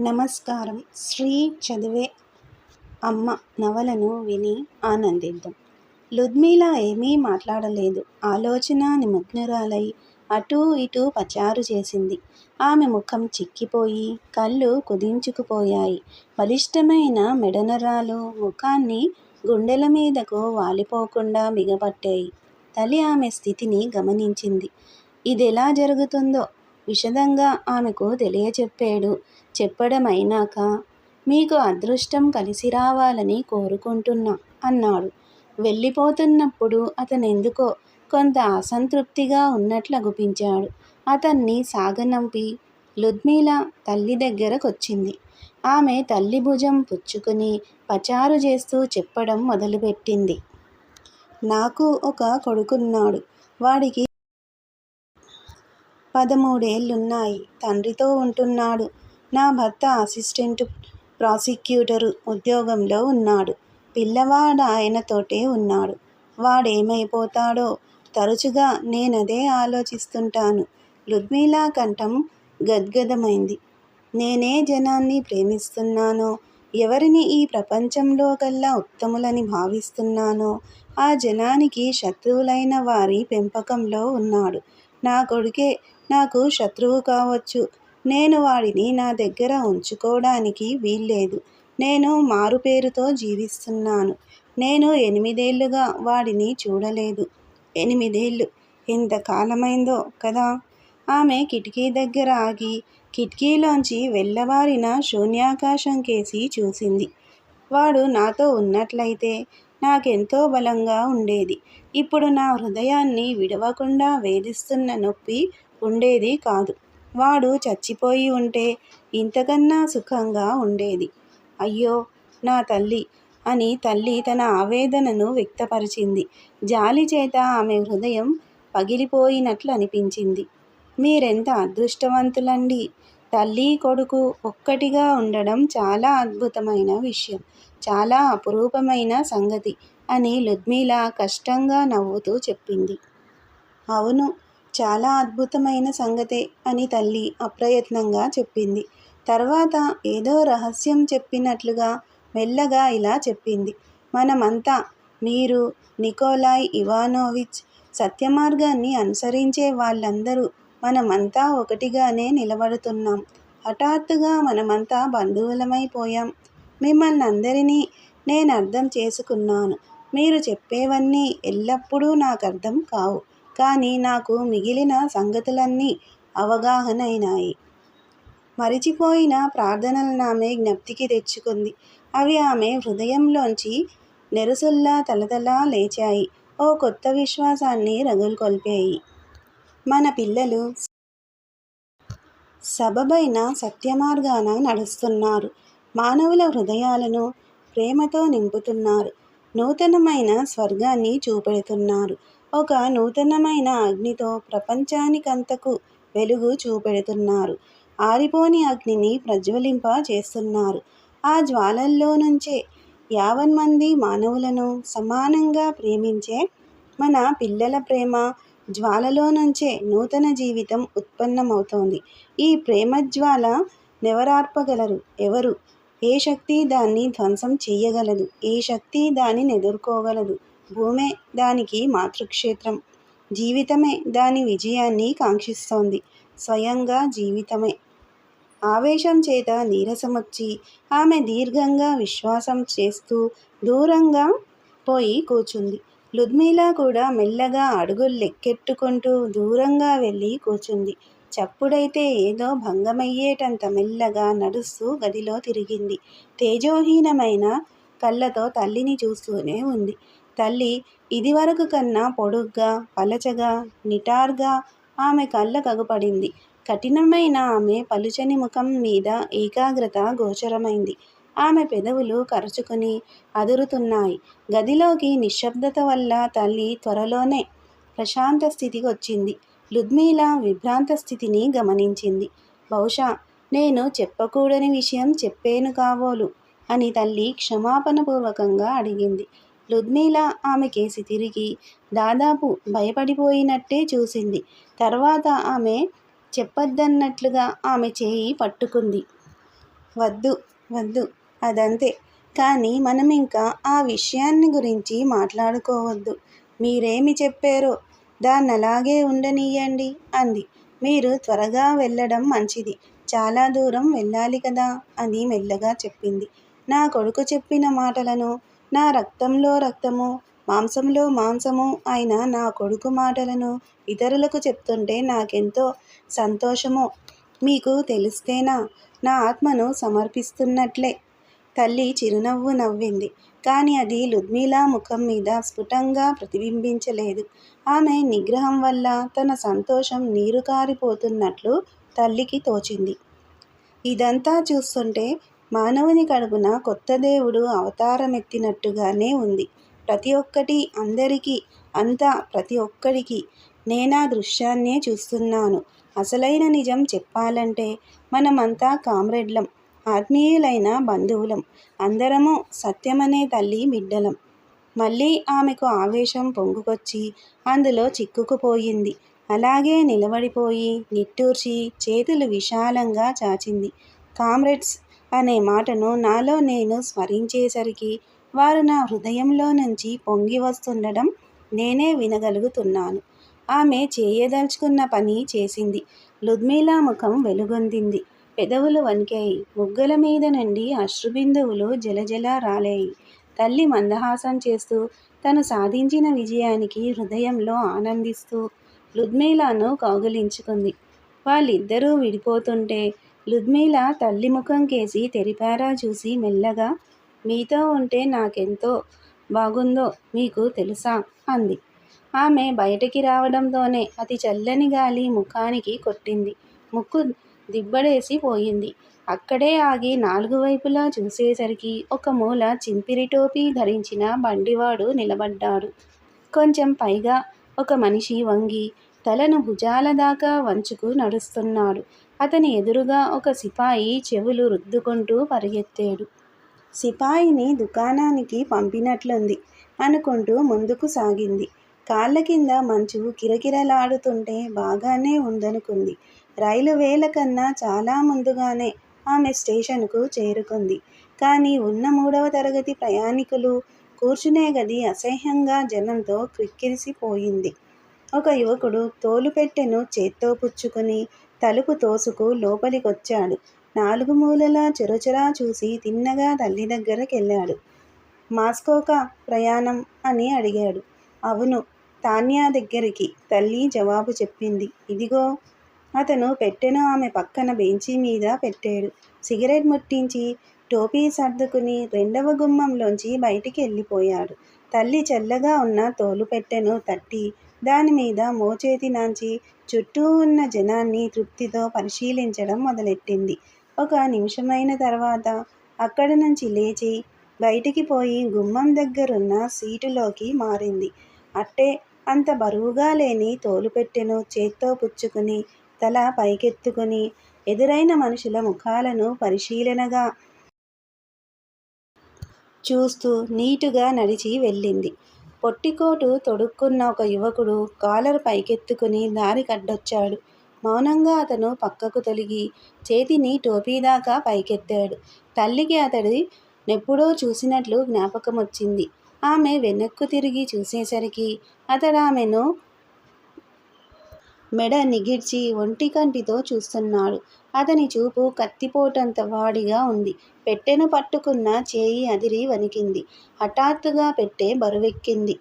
నమస్కారం. శ్రీ చదివే అమ్మ నవలను విని ఆనందిద్దాం. లుద్మిల ఏమీ మాట్లాడలేదు. ఆలోచన నిమగ్నురాలై అటూ ఇటూ పచారు చేసింది. ఆమె ముఖం చిక్కిపోయి కళ్ళు కుదించుకుపోయాయి. బలిష్టమైన మెడనరాలు ముఖాన్ని గుండెల మీదకు వాలిపోకుండా బిగపట్టాయి తల్లి ఆమె స్థితిని గమనించింది. ఇదెలా జరుగుతుందో విషదంగా ఆమెకు తెలియచెప్పాడు. చెప్పడమైనాక మీకు అదృష్టం కలిసి రావాలని కోరుకుంటున్నా అన్నాడు. వెళ్ళిపోతున్నప్పుడు అతనెందుకో కొంత అసంతృప్తిగా ఉన్నట్లు అగుపించాడు. అతన్ని సాగనంపి లుద్మిల తల్లి దగ్గరకొచ్చింది. ఆమె తల్లి భుజం పుచ్చుకుని పచారు చేస్తూ చెప్పడం మొదలుపెట్టింది. నాకు ఒక కొడుకున్నాడు. వాడికి పదమూడేళ్ళున్నాయి. తండ్రితో ఉంటున్నాడు. నా భర్త అసిస్టెంట్ ప్రాసిక్యూటరు ఉద్యోగంలో ఉన్నాడు. పిల్లవాడు ఆయనతోటే ఉన్నాడు. వాడేమైపోతాడో తరచుగా నేనదే ఆలోచిస్తుంటాను. లుద్మిల కంఠం గద్గదమైంది. నేనే జనాన్ని ప్రేమిస్తున్నానో ఎవరిని ఈ ప్రపంచంలో కల్లా ఉత్తములని భావిస్తున్నానో ఆ జనానికి శత్రువులైన వారి పెంపకంలో ఉన్నాడు. నా కొడుకే నాకు శత్రువు కావచ్చు. నేను వాడిని నా దగ్గర ఉంచుకోవడానికి వీల్లేదు. నేను మారుపేరుతో జీవిస్తున్నాను. నేను ఎనిమిదేళ్ళుగా వాడిని చూడలేదు. ఎనిమిదేళ్ళు ఎంత కాలమైందో కదా! ఆమె కిటికీ దగ్గర ఆగి కిటికీలోంచి వెళ్ళవారిన శూన్యాకాశం కేసి చూసింది. వాడు నాతో ఉన్నట్లయితే నాకెంతో బలంగా ఉండేది. ఇప్పుడు నా హృదయాన్ని విడవకుండా వేధిస్తున్న నొప్పి ఉండేది కాదు. వాడు చచ్చిపోయి ఉంటే ఇంతకన్నా సుఖంగా ఉండేది. అయ్యో నా తల్లి అని తల్లి తన ఆవేదనను వ్యక్తపరిచింది. జాలి చేత ఆమె హృదయం పగిలిపోయినట్లు అనిపించింది మీరెంత అదృష్టవంతులండి? తల్లి కొడుకు ఒక్కటిగా ఉండడం చాలా అద్భుతమైన విషయం. చాలా అపురూపమైన సంగతి అని లుద్మిల కష్టంగా నవ్వుతూ చెప్పింది. అవును చాలా అద్భుతమైన సంగతే అని తల్లి అప్రయత్నంగా చెప్పింది. తర్వాత ఏదో రహస్యం చెప్పినట్లుగా మెల్లగా ఇలా చెప్పింది. మనమంతా మీరు నికోలాయ్ ఇవానోవిచ్ సత్యమార్గాన్ని అనుసరించే వాళ్ళందరూ మనమంతా ఒకటిగానే నిలబడుతున్నాం. హఠాత్తుగా మనమంతా బంధువులమైపోయాం. మిమ్మల్ని అందరినీ నేను అర్థం చేసుకున్నాను. మీరు చెప్పేవన్నీ ఎల్లప్పుడూ నాకు అర్థం కావు. కానీ నాకు మిగిలిన సంగతులన్నీ అవగాహనైనాయి మరిచిపోయిన ప్రార్థనలను ఆమె జ్ఞప్తికి తెచ్చుకుంది. అవి ఆమె హృదయంలోంచి నెరుసుల్లా తలతలా లేచాయి. ఓ కొత్త విశ్వాసాన్ని రగులుకొల్పాయి మన పిల్లలు సబబైన సత్యమార్గాన నడుస్తున్నారు. మానవుల హృదయాలను ప్రేమతో నింపుతున్నారు. నూతనమైన స్వర్గాన్ని చూపెడుతున్నారు. ఒక నూతనమైన అగ్నితో ప్రపంచానికంతకు వెలుగు చూపెడుతున్నారు. ఆరిపోని అగ్నిని ప్రజ్వలింప చేస్తున్నారు. ఆ జ్వాలల్లో నుంచే యావన్ మంది మానవులను సమానంగా ప్రేమించే మన పిల్లల ప్రేమ జ్వాలలో నుంచే నూతన జీవితం ఉత్పన్నమవుతోంది. ఈ ప్రేమజ్వాల నెవరార్పగలరు ఎవరు? ఏ శక్తి దాన్ని ధ్వంసం చెయ్యగలదు? ఏ శక్తి దానిని ఎదుర్కోగలదు భూమే దానికి మాతృక్షేత్రం. జీవితమే దాని విజయాన్ని కాంక్షిస్తోంది. స్వయంగా జీవితమే. ఆవేశం చేత నీరసమొచ్చి ఆమె దీర్ఘంగా విశ్వాసం చేస్తూ దూరంగా పోయి కూర్చుంది లుద్మిలా కూడా మెల్లగా అడుగులు లెక్కెట్టుకుంటూ దూరంగా వెళ్ళి కూర్చుంది చప్పుడైతే ఏదో భంగమయ్యేటంత మెల్లగా నడుస్తూ గదిలో తిరిగింది. తేజోహీనమైన కళ్ళతో తల్లిని చూస్తూనే ఉంది. తల్లి ఇదివరకు కన్నా పొడుగ్గా పలచగా నిటార్గా ఆమె కళ్ళ కగుపడింది. కఠినమైన ఆమె పలుచని ముఖం మీద ఏకాగ్రత గోచరమైంది. ఆమె పెదవులు కరుచుకుని అదురుతున్నాయి. గదిలోకి నిశ్శబ్దత వల్ల తల్లి త్వరలోనే ప్రశాంత స్థితికి వచ్చింది. లుద్మీల విభ్రాంత స్థితిని గమనించింది. బహుశా నేను చెప్పకూడని విషయం చెప్పేను కాబోలు అని తల్లి క్షమాపణపూర్వకంగా అడిగింది. లుద్మీల ఆమె కేసి తిరిగి దాదాపు భయపడిపోయినట్టే చూసింది. తర్వాత ఆమె చెప్పొద్దన్నట్లుగా ఆమె చేయి పట్టుకుంది. వద్దు వద్దు అదంతే. కానీ మనం ఇంకా ఆ విషయాన్ని గురించి మాట్లాడుకోవద్దు. మీరేమి చెప్పారో దాన్ని అలాగే ఉండనీయండి అంది. మీరు త్వరగా వెళ్ళడం మంచిది. చాలా దూరం వెళ్ళాలి కదా అని మెల్లగా చెప్పింది. నా కొడుకు చెప్పిన మాటలను నా రక్తంలో రక్తము మాంసంలో మాంసము అయిన నా కొడుకు మాటలను ఇతరులకు చెప్తుంటే నాకెంతో సంతోషము మీకు తెలిస్తేనా? నా ఆత్మను సమర్పిస్తున్నట్లే. తల్లి చిరునవ్వు నవ్వింది. కానీ అది లుద్మిలా ముఖం మీద స్ఫుటంగా ప్రతిబింబించలేదు. ఆమె నిగ్రహం వల్ల తన సంతోషం నీరు కారిపోతున్నట్లు తల్లికి తోచింది. ఇదంతా చూస్తుంటే మానవుని కడుపున కొత్త దేవుడు అవతారమెత్తినట్టుగానే ఉంది. ప్రతి ఒక్కటి అందరికీ అంతా ప్రతి ఒక్కడికి నేనా దృశ్యాన్నే చూస్తున్నాను. అసలైన నిజం చెప్పాలంటే మనమంతా కామ్రేడ్లం. ఆత్మీయులైన బంధువులం. అందరము సత్యమనే తల్లి బిడ్డలం. మళ్ళీ ఆమెకు ఆవేశం పొంగుకొచ్చి అందులో చిక్కుకుపోయింది. అలాగే నిలబడిపోయి నిట్టూర్చి చేతులు విశాలంగా చాచింది. కామ్రేడ్స్ అనే మాటను నాలో నేను స్మరించేసరికి వారు నా హృదయంలో నుంచి పొంగి వస్తుండడం నేనే వినగలుగుతున్నాను. ఆమె చేయదలుచుకున్న పని చేసింది. లుద్మిలా ముఖం వెలుగొందింది. పెదవులు వణికాయి. ముగ్గుల మీద నుండి అశ్రుబిందువులు జలజల రాలేయి. తల్లి మందహాసం చేస్తూ తను సాధించిన విజయానికి హృదయంలో ఆనందిస్తూ లుద్మిలాను కౌగిలించుకుంది. వాళ్ళిద్దరూ విడిపోతుంటే లుద్మిల తల్లి ముఖం కేసి తెరిపారా చూసి మెల్లగా మీతో ఉంటే నాకెంతో బాగుందో మీకు తెలుసా? అంది. ఆమె బయటికి రావడంతోనే అతి చల్లని గాలి ముఖానికి కొట్టింది. ముక్కు దిబ్బడేసి పోయింది. అక్కడే ఆగి నాలుగు వైపులా చూసేసరికి ఒక మూల చింపిరి టోపీ ధరించిన బండివాడు నిలబడ్డాడు. కొంచెం పైగా ఒక మనిషి వంగి తలను భుజాల దాకా వంచుకు నడుస్తున్నాడు. అతని ఎదురుగా ఒక సిపాయి చెవులు రుద్దుకుంటూ పరిగెత్తాడు. సిపాయిని దుకాణానికి పంపినట్లుంది అనుకుంటూ ముందుకు సాగింది. కాళ్ళ కింద మంచు కిరకిరలాడుతుంటే బాగానే ఉందనుకుంది. రైలు వేల కన్నా చాలా ముందుగానే ఆమె స్టేషన్కు చేరుకుంది. కానీ ఉన్న మూడవ తరగతి ప్రయాణికులు కూర్చునే గది అసహ్యంగా జనంతో క్రిక్కిరిసిపోయింది. ఒక యువకుడు తోలుపెట్టెను చేత్తో పుచ్చుకొని తలుపు తోసుకు లోపలికొచ్చాడు. నాలుగు మూలలా చురచురా చూసి తిన్నగా తల్లి దగ్గరకెళ్ళాడు. మాస్కోకా ప్రయాణం అని అడిగాడు. అవును తాన్యా దగ్గరికి తల్లి జవాబు చెప్పింది. ఇదిగో అతను పెట్టెను ఆమె పక్కన బెంచి మీద పెట్టాడు. సిగరెట్ ముట్టించి టోపీ సర్దుకుని రెండవ గుమ్మంలోంచి బయటికి వెళ్ళిపోయాడు తల్లి చల్లగా ఉన్న తోలు పెట్టెను తట్టి దాని మీద మోచేతి నాంచి చుట్టూ ఉన్న జనాన్ని తృప్తితో పరిశీలించడం మొదలెట్టింది. ఒక నిమిషమైన తర్వాత అక్కడ నుంచి లేచి బయటికి పోయి గుమ్మం దగ్గరున్న సీటులోకి మారింది. అట్టే అంత బరువుగా లేని తోలుపెట్టెను చేత్తో పుచ్చుకుని తల పైకెత్తుకుని ఎదురైన మనుషుల ముఖాలను పరిశీలనగా చూస్తూ నీటుగా నడిచి వెళ్ళింది. పొట్టికోటు తొడుక్కున్న ఒక యువకుడు కాలర్ పైకెత్తుకుని దారి కడ్డొచ్చాడు. మౌనంగా అతను పక్కకు తొలిగి చేతిని టోపీ దాకా పైకెత్తాడు. తల్లికి అతడి నెప్పుడో చూసినట్లు జ్ఞాపకం వచ్చింది ఆమె వెనక్కు తిరిగి చూసేసరికి అతడు ఆమెను మెడ నిగిడ్చి ఒంటి కంటితో చూస్తున్నాడు. అతని చూపు కత్తిపోటంత వాడిగా ఉంది. పెట్టెను పట్టుకున్న చేయి అదిరి వణికింది. హఠాత్తుగా పెట్టె బరువెక్కింది.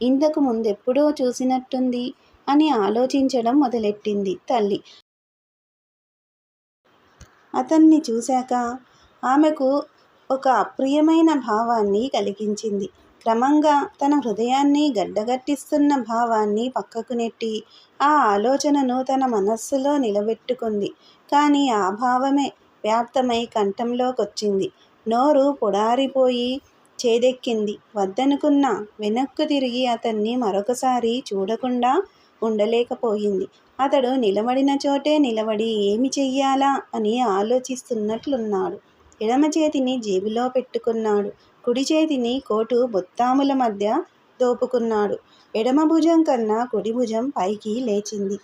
ఇంతకు ముందెప్పుడో చూసినట్టుంది అని ఆలోచించడం మొదలెట్టింది తల్లి. అతన్ని చూశాక ఆమెకు ఒక అప్రియమైన భావాన్ని కలిగించింది. క్రమంగా తన హృదయాన్ని గడ్డగట్టిస్తున్న భావాన్ని పక్కకు నెట్టి ఆ ఆలోచనను తన మనస్సులో నిలబెట్టుకుంది. కానీ ఆ భావమే వ్యాప్తమై కంఠంలోకొచ్చింది. నోరు పొడారిపోయి చేదెక్కింది. వద్దనుకున్న వెనక్కు తిరిగి అతన్ని మరొకసారి చూడకుండా ఉండలేకపోయింది. అతడు నిలబడిన చోటే నిలబడి ఏమి చెయ్యాలా అని ఆలోచిస్తున్నట్లున్నాడు. ఎడమ చేతిని జేబులో పెట్టుకున్నాడు. కుడి చేతిని కోటు బొత్తాముల మధ్య దోపుకున్నాడు ఎడమ భుజం కన్నా కుడి భుజం పైకి లేచింది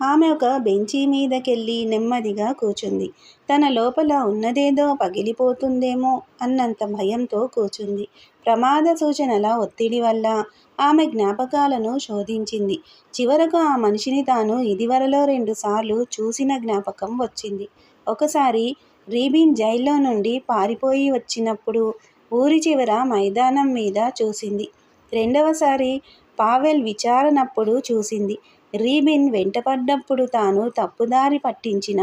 ఆమె ఒక బెంచీ మీదకెళ్ళి నెమ్మదిగా కూచుంది. తన లోపల ఉన్నదేదో పగిలిపోతుందేమో అన్నంత భయంతో కూచుంది. ప్రమాద సూచనల ఒత్తిడి వల్ల ఆమె జ్ఞాపకాలను శోధించింది. చివరకు ఆ మనిషిని తాను ఇదివరలో రెండుసార్లు చూసిన జ్ఞాపకం వచ్చింది. ఒకసారి రీబిన్ జైల్లో నుండి పారిపోయి వచ్చినప్పుడు ఊరి చివర మైదానం మీద చూసింది. రెండవసారి పావెల్ విచారణప్పుడు చూసింది. రీబిన్ వెంటపడ్డప్పుడు తాను తప్పుదారి పట్టించిన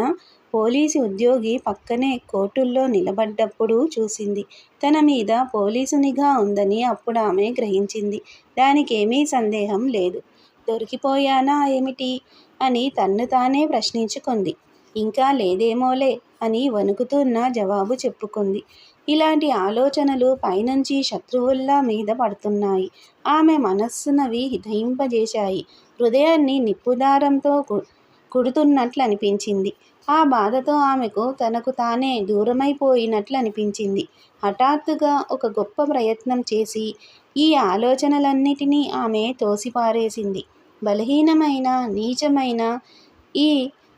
పోలీసు ఉద్యోగి పక్కనే కోర్టుల్లో నిలబడ్డప్పుడు చూసింది. తన మీద పోలీసు నిఘా ఉందని అప్పుడామె గ్రహించింది. దానికేమీ సందేహం లేదు. దొరికిపోయానా ఏమిటి? అని తన్ను తానే ప్రశ్నించుకుంది. ఇంకా లేదేమోలే అని వణుకుతున్న జవాబు చెప్పుకుంది. ఇలాంటి ఆలోచనలు పైనుంచి శత్రువుల్లా మీద పడుతున్నాయి. ఆమె మనస్సునవి దహింపజేశాయి. హృదయాన్ని నిప్పుదారంతో కుడుతున్నట్లనిపించింది. ఆ బాధతో ఆమెకు తనకు తానే దూరమైపోయినట్లు అనిపించింది హఠాత్తుగా ఒక గొప్ప ప్రయత్నం చేసి ఈ ఆలోచనలన్నిటినీ ఆమె తోసిపారేసింది. బలహీనమైన, నీచమైన ఈ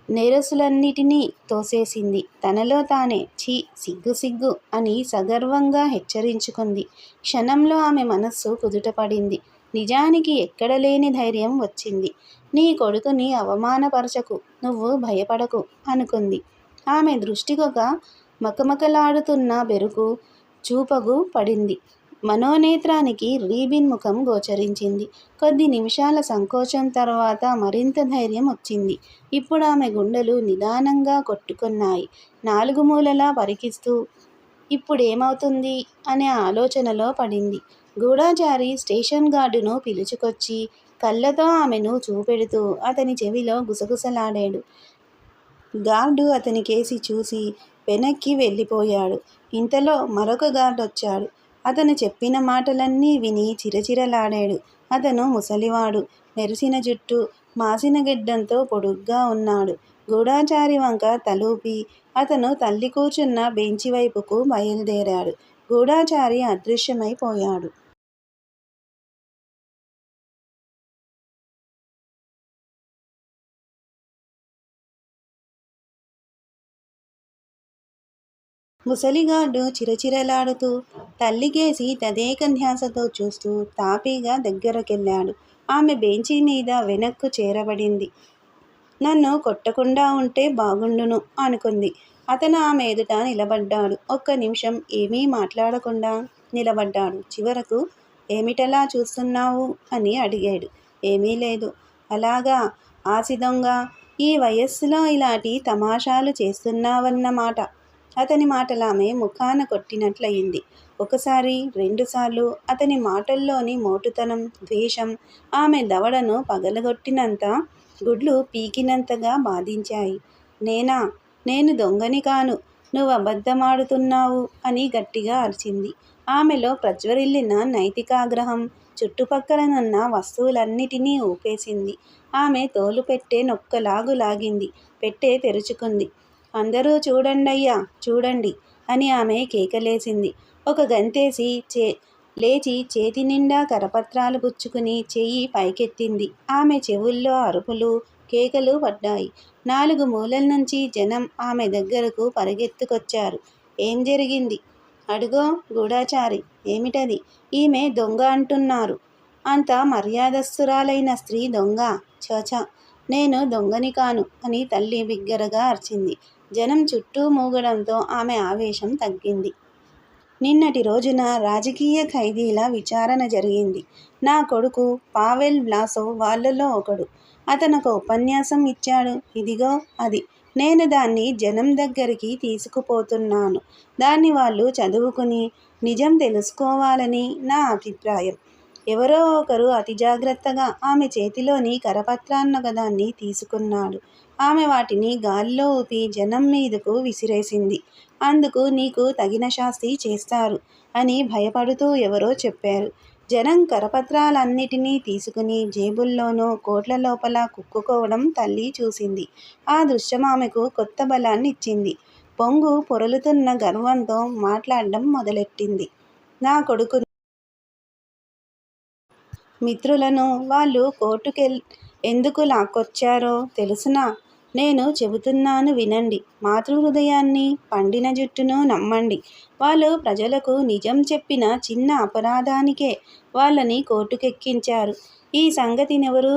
నేరసులన్నిటినీ తోసేసింది. తనలో తానే ఛీ సిగ్గు సిగ్గు అని సగర్వంగా హెచ్చరించుకుంది. క్షణంలో ఆమె మనస్సు కుదుటపడింది. నిజానికి ఎక్కడలేని ధైర్యం వచ్చింది. నీ కొడుకుని అవమానపరచకు. నువ్వు భయపడకు అనుకుంది. ఆమె దృష్టికొక మకమకలాడుతున్న బెరుకు చూపగు పడింది. మనోనేత్రానికి రీబిన్ ముఖం గోచరించింది. కొద్ది నిమిషాల సంకోచం తర్వాత మరింత ధైర్యం వచ్చింది. ఇప్పుడు ఆమె గుండెలు నిదానంగా కొట్టుకున్నాయి. నాలుగు మూలలా పరికిస్తూ ఇప్పుడేమవుతుంది? అనే ఆలోచనలో పడింది. గూఢచారి స్టేషన్ గార్డును పిలుచుకొచ్చి కళ్ళతో ఆమెను చూపెడుతూ అతని చెవిలో గుసగుసలాడాడు. గార్డు అతనికేసి చూసి వెనక్కి వెళ్ళిపోయాడు. ఇంతలో మరొక గార్డొచ్చాడు. అతను చెప్పిన మాటలన్నీ విని చిరచిరలాడాడు. అతను ముసలివాడు. నెరిసిన జుట్టు, మాసిన గెడ్డంతో పొడుగ్గా ఉన్నాడు. గూఢచారి వంక తలూపి అతను తల్లి కూర్చున్న బెంచి వైపుకు బయలుదేరాడు. గూఢచారి అదృశ్యమైపోయాడు. ముసలిగాడు చిరచిరలాడుతూ తల్లికేసి తదేక ధ్యాసతో చూస్తూ తాపీగా దగ్గరకెళ్ళాడు. ఆమె బెంచి మీద వెనక్కు చేరబడింది. నన్ను కొట్టకుండా ఉంటే బాగుండును అనుకుంది. అతను ఆమె ఎదుట నిలబడ్డాడు. ఒక్క నిమిషం ఏమీ మాట్లాడకుండా నిలబడ్డాడు. చివరకు ఏమిటలా చూస్తున్నావు? అని అడిగాడు. ఏమీ లేదు అలాగా ఆసిదంగా ఈ వయస్సులో ఇలాంటి తమాషాలు చేస్తున్నావన్నమాట. అతని మాటలామె ముఖాన కొట్టినట్లయింది. ఒకసారి, రెండుసార్లు అతని మాటల్లోని మోటుతనం, ద్వేషం ఆమె దవడను పగలగొట్టినంత, గుడ్లు పీకినంతగా బాధించాయి. నేనా? నేను దొంగని కాను. నువ్వు అబద్ధమాడుతున్నావు అని గట్టిగా అరిచింది. ఆమెలో ప్రజ్వరిల్లిన నైతికాగ్రహం చుట్టుపక్కలనున్న వస్తువులన్నిటినీ ఊపేసింది. ఆమె తోలుపెట్టె నొక్కలాగు లాగింది. పెట్టే తెరుచుకుంది. అందరూ చూడండయ్యా! చూడండి! అని ఆమె కేకలేసింది. ఒక గంతేసి చే లేచి చేతినిండా కరపత్రాలు పుచ్చుకుని చెయ్యి పైకెత్తింది. ఆమె చెవుల్లో అరుపులు, కేకలు పడ్డాయి. నాలుగు మూలల నుంచి జనం ఆమె దగ్గరకు పరిగెత్తుకొచ్చారు ఏం జరిగింది? అడుగో గూఢాచారి ఏమిటది? ఈమె దొంగ అంటున్నారు. అంత మర్యాదస్తురాలైన స్త్రీ దొంగ చచ నేను దొంగని కాను అని తల్లి బిగ్గరగా అరిచింది. జనం చుట్టూ మూగడంతో ఆమె ఆవేశం తగ్గింది. నిన్నటి రోజున రాజకీయ ఖైదీల విచారణ జరిగింది. నా కొడుకు పావెల్ బ్లాసో వాళ్ళలో ఒకడు. అతనొక ఉపన్యాసం ఇచ్చాడు. ఇదిగో అది. నేను దాన్ని జనం దగ్గరికి తీసుకుపోతున్నాను. దాన్ని వాళ్ళు చదువుకుని నిజం తెలుసుకోవాలని నా అభిప్రాయం. ఎవరో ఒకరు అతి జాగ్రత్తగా ఆమె చేతిలోని కరపత్రాలొకదాన్ని తీసుకున్నాడు. ఆమె వాటిని గాలిలో ఊపి జనం మీదకు విసిరేసింది. అందుకు నీకు తగిన శాస్తి చేస్తారు అని భయపడుతూ ఎవరో చెప్పారు. జనం కరపత్రాలన్నిటినీ తీసుకుని జేబుల్లోనూ, కోట్ల లోపల కుక్కుకోవడం తల్లి చూసింది. ఆ దృశ్యం ఆమెకు కొత్త బలాన్ని ఇచ్చింది పొంగు పొరలుతున్న గర్వంతో మాట్లాడడం మొదలెట్టింది. నా కొడుకు మిత్రులను వాళ్ళు కోర్టుకెళ్ళి ఎందుకు లాక్కొచ్చారో తెలుసునా నేను చెబుతున్నాను వినండి. మాతృహృదయాన్ని పండిన జుట్టును నమ్మండి. వాళ్ళు ప్రజలకు నిజం చెప్పిన చిన్న అపరాధానికే వాళ్ళని కోర్టుకెక్కించారు. ఈ సంగతినెవరు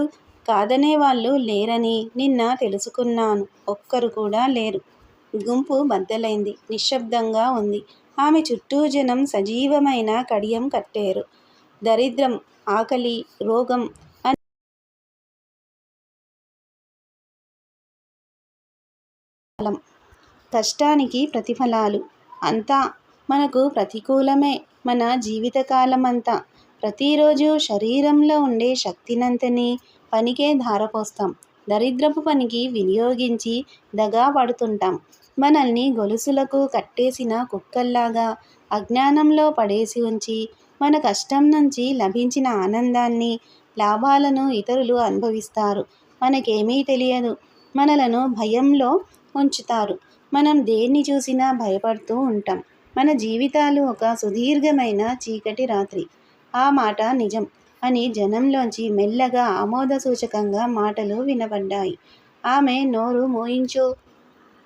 కాదనే వాళ్ళు లేరని నిన్న తెలుసుకున్నాను. ఒక్కరు కూడా లేరు. గుంపు బద్దలైంది. నిశ్శబ్దంగా ఉంది. ఆమె చుట్టూ జనం సజీవమైన కడియం కట్టారు. దరిద్రం ఆకలి రోగం కష్టానికి ప్రతిఫలాలు. అంతా మనకు ప్రతికూలమే. మన జీవితకాలం అంతా ప్రతిరోజు శరీరంలో ఉండే శక్తినంతని పనికే ధారపోస్తాం. దరిద్రపు పనికి వినియోగించి దగా పడుతుంటాం. మనల్ని గొలుసులకు కట్టేసిన కుక్కల్లాగా అజ్ఞానంలో పడేసి ఉంచి మన కష్టం నుంచి లభించిన ఆనందాన్ని లాభాలను ఇతరులు అనుభవిస్తారు. మనకేమీ తెలియదు. మనలను భయంలో ఉంచుతారు. మనం దేన్ని చూసినా భయపడుతూ ఉంటాం. మన జీవితాలు ఒక సుదీర్ఘమైన చీకటి రాత్రి. ఆ మాట నిజం అని జనంలోంచి మెల్లగా ఆమోద సూచకంగా మాటలు వినబడ్డాయి. ఆమె నోరు మోయించు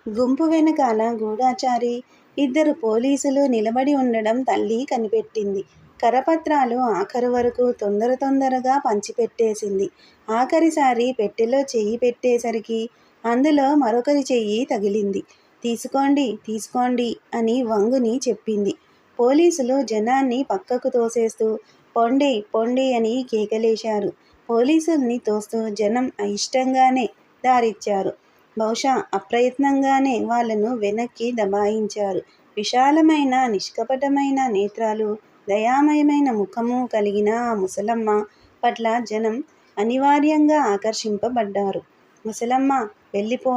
గుంపు వెనకాల గూఢాచారి ఇద్దరు పోలీసులు నిలబడి ఉండడం తల్లి కనిపెట్టింది. కరపత్రాలు ఆఖరు వరకు తొందర తొందరగా పంచిపెట్టేసింది. ఆఖరిసారి పెట్టెలో చెయ్యి పెట్టేసరికి అందులో మరొకరి చెయ్యి తగిలింది. తీసుకోండి తీసుకోండి అని వంగుని చెప్పింది. పోలీసులు జనాన్ని పక్కకు తోసేస్తూ పొండి పొండి అని కేకలేశారు. పోలీసుల్ని తోస్తూ జనం అయిష్టంగానే దారిచ్చారు. బహుశా అప్రయత్నంగానే వాళ్ళను వెనక్కి దబాయించారు. విశాలమైన నిష్కపటమైన నేత్రాలు దయామయమైన ముఖము కలిగిన ఆ ముసలమ్మ పట్ల జనం అనివార్యంగా ఆకర్షింపబడ్డారు. ముసలమ్మ వెళ్ళిపో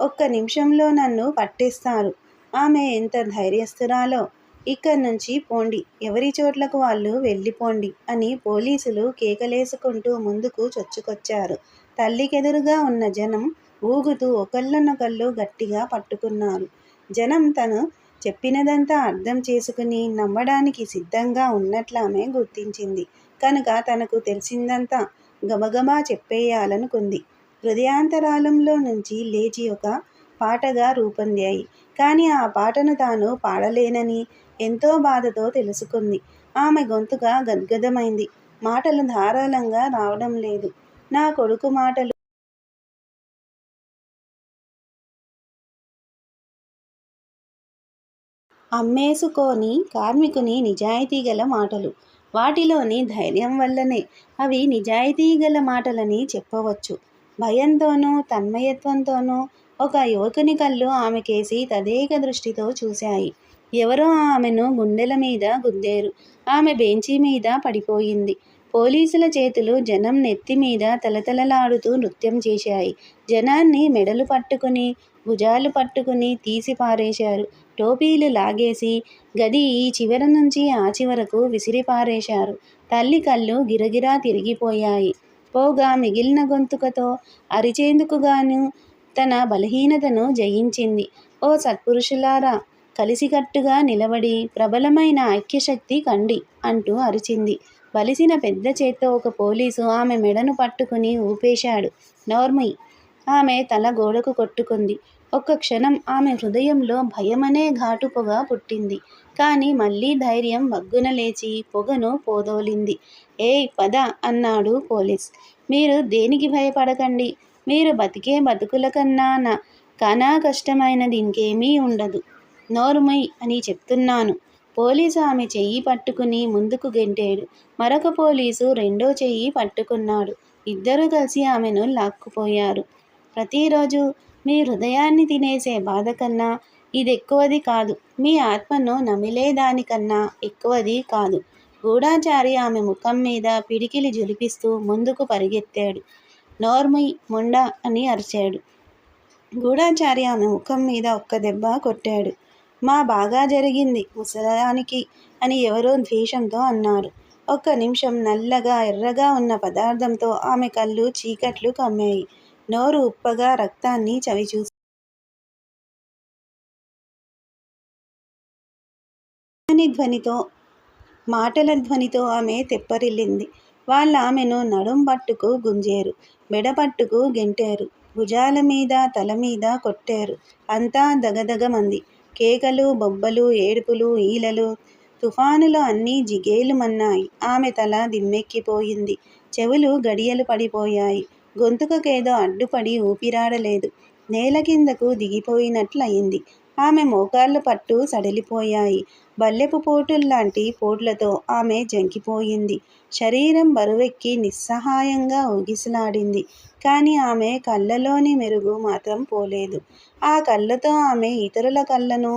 ఒక్క నిమిషంలో నన్ను పట్టేస్తారు. ఆమె ఎంత ధైర్యస్తురాలో ఇక్కడి నుంచి పోండి. ఎవరి చోట్లకు వాళ్ళు వెళ్ళిపోండి అని పోలీసులు కేకలేసుకుంటూ ముందుకు చొచ్చుకొచ్చారు. తల్లికెదురుగా ఉన్న జనం ఊగుతూ ఒకళ్ళనొకళ్ళు గట్టిగా పట్టుకున్నారు. జనం తను చెప్పినదంతా అర్థం చేసుకుని నమ్మడానికి సిద్ధంగా ఉన్నట్లామే గుర్తించింది. కనుక తనకు తెలిసిందంతా గబగబా చెప్పేయాలనుకుంది. హృదయాంతరాలంలో నుంచి లేచి ఒక పాటగా రూపొందాయి. కానీ ఆ పాటను తాను పాడలేనని ఎంతో బాధతో తెలుసుకుంది. ఆమె గొంతుగా గద్గదమైంది. మాటలు ధారాళంగా రావడం లేదు. నా కొడుకు మాటలు అమ్మేసుకోని కార్మికుని నిజాయితీ గల మాటలు. వాటిలోని ధైర్యం వల్లనే అవి నిజాయితీ గల మాటలని చెప్పవచ్చు. భయంతోనూ తన్మయత్వంతోనూ ఒక యువకుని కళ్ళు ఆమెకేసి తదేక దృష్టితో చూశాయి. ఎవరో ఆమెను గుండెల మీద గుద్దేరు. ఆమె బెంచీ మీద పడిపోయింది. పోలీసుల చేతులు జనం నెత్తి మీద తలతలలాడుతూ నృత్యం చేశాయి. జనాన్ని మెడలు పట్టుకుని భుజాలు పట్టుకుని తీసి పారేశారు. టోపీలు లాగేసి గది ఈ చివర నుంచి ఆ చివరకు విసిరిపారేశారు. తల్లి కళ్ళు గిరగిరా తిరిగిపోయాయి. పోగా మిగిలిన గొంతుకతో అరిచేందుకుగాను తన బలహీనతను జయించింది. ఓ సత్పురుషులారా కలిసికట్టుగా నిలబడి ప్రబలమైన ఐక్యశక్తి కండి అంటూ అరిచింది. బలిసిన పెద్ద చేత్తో ఒక పోలీసు ఆమె మెడను పట్టుకుని ఊపేశాడు. నోర్మయ్ ఆమె తల గోడకు కొట్టుకుంది. ఒక్క క్షణం ఆమె హృదయంలో భయమనే ఘాటు పొగ పుట్టింది. కానీ మళ్ళీ ధైర్యం మగ్గున లేచి పొగను పోదోలింది. ఏయ్ పద అన్నాడు పోలీస్. మీరు దేనికి భయపడకండి? మీరు బతికే బతుకుల కన్నా నా కనా కష్టమైనది ఇంకేమీ ఉండదు. నోరుమై అని చెప్తున్నాను. పోలీసు ఆమె చెయ్యి పట్టుకుని ముందుకు గెంటాడు. మరొక పోలీసు రెండో చెయ్యి పట్టుకున్నాడు. ఇద్దరూ కలిసి ఆమెను లాక్కుపోయారు. ప్రతిరోజు మీ హృదయాన్ని తినేసే బాధ కన్నా ఇది ఎక్కువది కాదు. మీ ఆత్మను నమిలేదానికన్నా ఎక్కువది కాదు. గూఢాచారి ఆమె ముఖం మీద పిడికిలి జులిపిస్తూ ముందుకు పరిగెత్తాడు. నోర్మై ముండా అని అరిచాడు. గూఢాచారి ఆమె ముఖం మీద ఒక్క దెబ్బ కొట్టాడు. మా బాగా జరిగింది ముసలానికి అని ఎవరో ద్వేషంతో అన్నారు. ఒక్క నిమిషం నల్లగా ఎర్రగా ఉన్న పదార్థంతో ఆమె కళ్ళు చీకట్లు కమ్మాయి. నోరు ఉప్పగా రక్తాన్ని చవిచూసి ధ్వనితో మాటల ధ్వనితో ఆమె తెప్పరిల్లింది. వాళ్ళ ఆమెను నడుం పట్టుకు గుంజేరు మెడపట్టుకు గెంటారు భుజాల మీద తల మీద కొట్టారు. అంతా దగదగమంది. కేకలు బొబ్బలు ఏడుపులు ఈలలు తుఫానులో అన్నీ జిగేలుమన్నాయి ఆమె తల దిమ్మెక్కిపోయింది. చెవులు గడియలు పడిపోయాయి. గొంతుకకేదో అడ్డుపడి ఊపిరాడలేదు. నేల కిందకు దిగిపోయినట్లయింది. ఆమె మోకాళ్ళు పట్టు సడలిపోయాయి. బల్లెపు పోటుల్లాంటి పోట్లతో ఆమె జంకిపోయింది. శరీరం బరువెక్కి నిస్సహాయంగా ఊగిసలాడింది. కానీ ఆమె కళ్ళలోని మెరుగు మాత్రం పోలేదు. ఆ కళ్ళతో ఆమె ఇతరుల కళ్ళను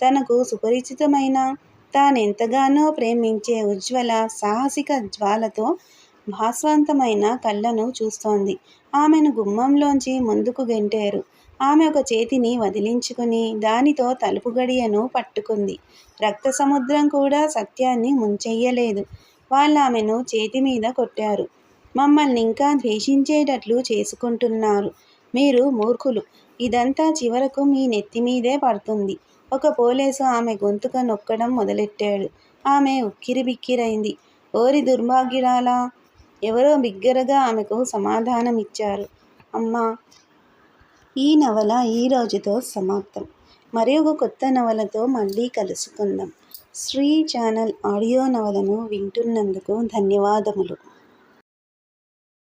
తనకు సుపరిచితమైన తానెంతగానో ప్రేమించే ఉజ్వల సాహసిక జ్వాలతో భాస్వంతమైన కళ్ళను చూస్తోంది. ఆమెను గుమ్మంలోంచి ముందుకు గెంటారు. ఆమె ఒక చేతిని వదిలించుకుని దానితో తలుపు గడియను పట్టుకుంది. రక్త సముద్రం కూడా సత్యాన్ని ముంచెయ్యలేదు. వాళ్ళు ఆమెను చేతి మీద కొట్టారు. మమ్మల్ని ఇంకా ద్వేషించేటట్లు చేసుకుంటున్నారు. మీరు మూర్ఖులు. ఇదంతా చివరకు మీ నెత్తి మీదే పడుతుంది. ఒక పోలీసు ఆమె గొంతుక నొక్కడం మొదలెట్టాడు. ఆమె ఉక్కిరిబిక్కిరైంది. ఓరి దుర్భాగ్యురాలా! ఎవరో బిగ్గరగా ఆమెకు సమాధానమిచ్చారు. అమ్మా ఈ నవల ఈ రోజుతో సమాప్తం. మరి ఒక కొత్త నవలతో మళ్ళీ కలుసుకుందాం. శ్రీ ఛానల్ ఆడియో నవలను వింటున్నందుకు ధన్యవాదములు.